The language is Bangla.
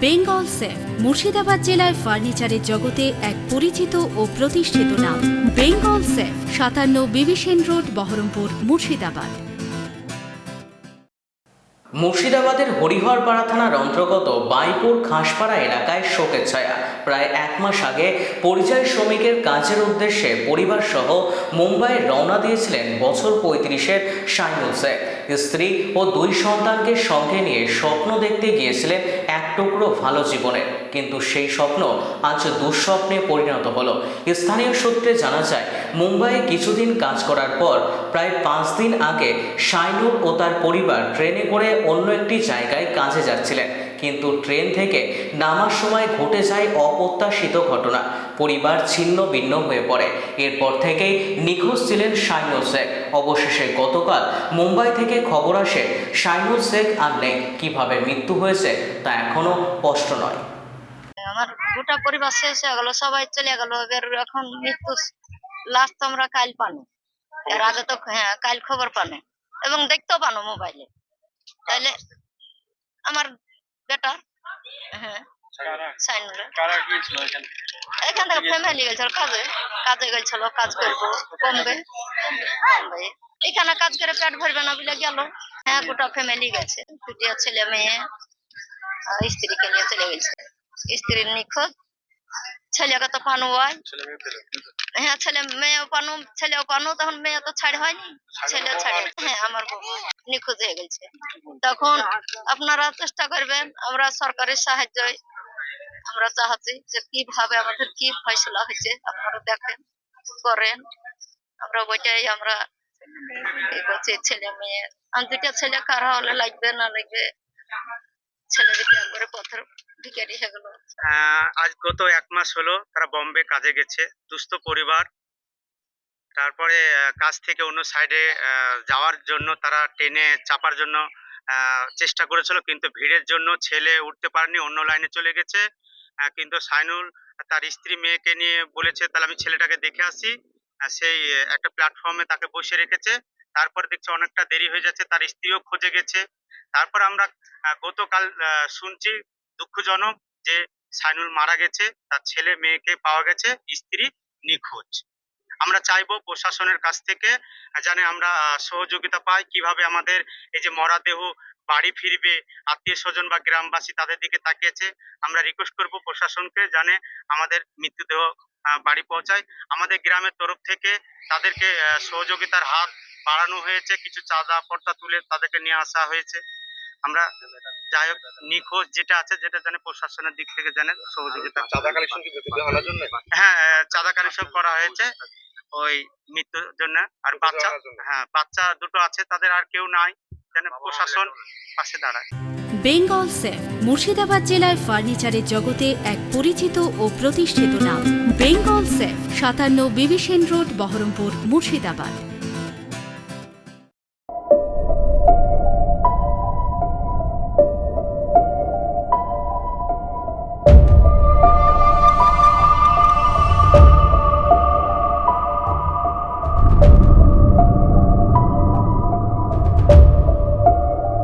বেঙ্গল সেফ, মুর্শিদাবাদ জেলায় ফার্নিচারের জগতে এক পরিচিত ও প্রতিষ্ঠিত নাম। বেঙ্গল সেফ, সাতান্ন বিবিসেন রোড, বহরমপুর, মুর্শিদাবাদ। মুর্শিদাবাদের হরিহরপাড়া থানার অন্তর্গত বাইপুর খাসপাড়া এলাকায় শোকের ছায়া। প্রায় এক মাস আগে পরিযায়ী শ্রমিকের কাজের উদ্দেশ্যে পরিবার সহ মুম্বাই রওনা দিয়েছিলেন বছর পঁয়ত্রিশের শাইনুল শেখ স্ত্রী ও দুই সন্তানকে সঙ্গে নিয়ে স্বপ্ন দেখতে গিয়েছিলেন এক টুকরো ভালো জীবনের কিন্তু সেই স্বপ্ন আজ দুঃস্বপ্নে পরিণত হলো। স্থানীয় সূত্রে জানা যায়, মুম্বাইয়ে কিছুদিন কাজ করার পর প্রায় পাঁচ দিন আগে সাইনুর ও তার পরিবার ট্রেনে করে অন্য একটি জায়গায় কাজে যাচ্ছিলেন। কিন্তু ট্রেন থেকে নামার সময় ঘটে যায় অপ্রত্যাশিত ঘটনা। পরিবার ছিন্ন ভিন্ন হয়ে পড়ে। এরপর থেকেই নিখোঁজ ছিলেন শাইনুল শেখ। অবশেষে গতকাল মুম্বাই থেকে খবর আসে, শাইনুল শেখ আর নেই। কীভাবে মৃত্যু হয়েছে তা এখনও স্পষ্ট নয়। আমার গোটা পরিবার শেষ হয়ে গেল, সবাই চলে গেল। এবার এখন মৃত্যু লাস্ট আমরা কাল পানো এর আগে তো হ্যাঁ কাল খবর পানো এবং দেখতেও পানো মোবাইলে। তাইলে আমার বেটা হ্যাঁ। এখান থেকে? ফ্যামিলি গেছিল কাজে। কাজে গেছিল কাজ করব কমবে কমবে এখানে কাজ করে পেট ভরবে না বলে গেল। হ্যাঁ গোটা ফ্যামিলি গেছে। দুটিয়া ছেলে মেয়ে স্ত্রীকে নিয়ে চলে গেছে। স্ত্রীর নিখোঁজ। ছেলেকে তো পানু হয়। হ্যাঁ ছেলে মেয়েও পানু ছেলেও পানু তখন মেয়ে তো ছাড় হয়নি। ছেলে ছাড়ে। হ্যাঁ। আমার বউ নিখোঁজ হয়ে গেছে। তখন আপনারা চেষ্টা করবেন, আমরা সরকারের সাহায্য আমরা চাহাচ্ছি যে কীভাবে আমাদের কি ফয়সলা হয়েছে, আপনারা দেখেন, করেন। আমরা ওইটাই আমরা করছি ছেলে মেয়ে। আর দুটা ছেলে কারা হলে লাগবে, না লাগবে, ছেলে দুটো একবারে পথের ভিখারি হয়ে গেল। আজ গত এক মাস হলো তারা বম্বে কাজে গেছে। দুস্থ পরিবার তারপরে কাজ থেকে অন্য সাইডে যাওয়ার জন্য তারা ট্রেনে চাপার জন্য চেষ্টা করেছিল, কিন্তু ভিড়ের জন্য ছেলে উঠতে পারেনি, অন্য লাইনে চলে গেছে। কিন্তু সাইনুল, তার স্ত্রী মেয়েকে নিয়ে বলেছে, তাহলে আমি ছেলেটাকে দেখে আসি। সেই একটা প্ল্যাটফর্মে তাকে বসে রেখেছে। তারপর দেখছে অনেকটা দেরি হয়ে যাচ্ছে, তার স্ত্রীও খুঁজে গেছে। তারপর আমরা গতকাল শুনছি দুঃখজনক যে সাইনুল মারা গেছে, তার ছেলে মেয়েকে পাওয়া গেছে, স্ত্রী নিখোঁজ। আমরা চাইব প্রশাসনের কাছ থেকে জানে আমরা সহযোগিতা পাই। কীভাবে আমাদের এই যে মরা দেহ বাড়ি ফিরবে আত্মীয় স্বজন বা গ্রামবাসী তাদের দিকে তাকিয়েছে আমরা রিকোয়েস্ট করব প্রশাসনকে জানে আমাদের মৃত্যুদেহ বাড়ি পৌঁছায়। আমাদের গ্রামের তরফ থেকে তাদেরকে সহযোগিতার হাত বাড়ানো হয়েছে। কিছু চাঁদা পর্দা তুলে তাদেরকে নিয়ে আসা হয়েছে। আমরা যাই হোক নিখোঁজ যেটা আছে যেটা জানে প্রশাসনের দিক থেকে জানে সহযোগিতা চাঁদা কালেকশন হ্যাঁ চাঁদা কালেকশন করা হয়েছে। ওই মৃত্যুর জন্য। আর বাচ্চা হ্যাঁ বাচ্চা দুটো আছে তাদের আর কেউ নাই। যেন প্রশাসন পাশে দাঁড়ায়। বেঙ্গল সেফ মুর্শিদাবাদ জেলায় ফার্নিচারের জগতে এক পরিচিত ও প্রতিষ্ঠিত নাম। বেঙ্গল সেফ সাতান্ন বিবিসেন রোড বহরমপুর মুর্শিদাবাদ।